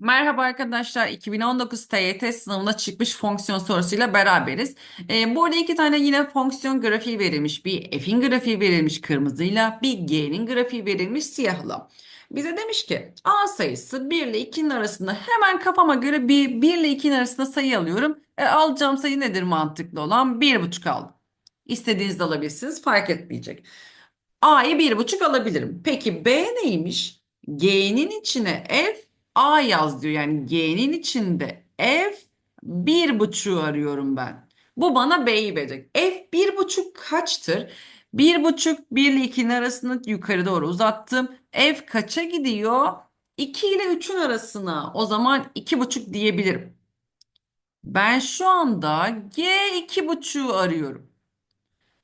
Merhaba arkadaşlar, 2019 TYT sınavına çıkmış fonksiyon sorusuyla beraberiz. Ee, burada iki tane yine fonksiyon grafiği verilmiş. Bir f'in grafiği verilmiş kırmızıyla, bir g'nin grafiği verilmiş siyahla. Bize demiş ki a sayısı 1 ile 2'nin arasında hemen kafama göre bir 1 ile 2'nin arasında sayı alıyorum. E, alacağım sayı nedir mantıklı olan? 1,5 aldım. İstediğinizde alabilirsiniz fark etmeyecek. A'yı bir buçuk alabilirim. Peki B neymiş? G'nin içine F A yaz diyor. Yani G'nin içinde F bir buçuğu arıyorum ben. Bu bana B'yi verecek. F bir buçuk kaçtır? Bir buçuk bir ile 2'nin arasını yukarı doğru uzattım. F kaça gidiyor? 2 ile 3'ün arasına. O zaman iki buçuk diyebilirim. Ben şu anda G iki buçuğu arıyorum.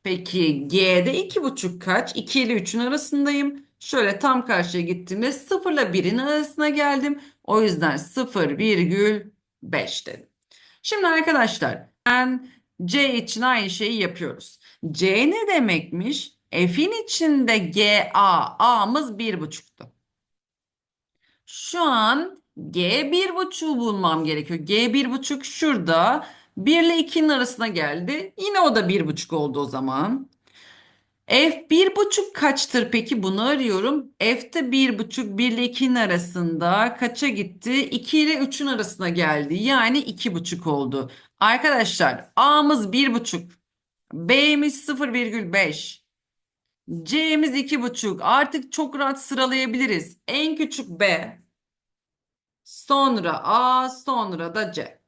Peki G'de iki buçuk kaç? 2 ile 3'ün arasındayım. Şöyle tam karşıya gittiğimde 0 ile 1'in arasına geldim. O yüzden 0,5 dedim. Şimdi arkadaşlar ben C için aynı şeyi yapıyoruz. C ne demekmiş? F'in içinde GA, A'mız 1,5'tu. Şu an G bir buçuğu bulmam gerekiyor. G bir buçuk şurada. 1 ile 2'nin arasına geldi. Yine o da bir buçuk oldu o zaman. F bir buçuk kaçtır peki? Bunu arıyorum. F'te bir buçuk 1 ile 2'nin arasında kaça gitti? 2 ile 3'ün arasına geldi. Yani iki buçuk oldu. Arkadaşlar A'mız bir buçuk. B'miz 0,5. C'miz iki buçuk. Artık çok rahat sıralayabiliriz. En küçük B. Sonra A, sonra da C.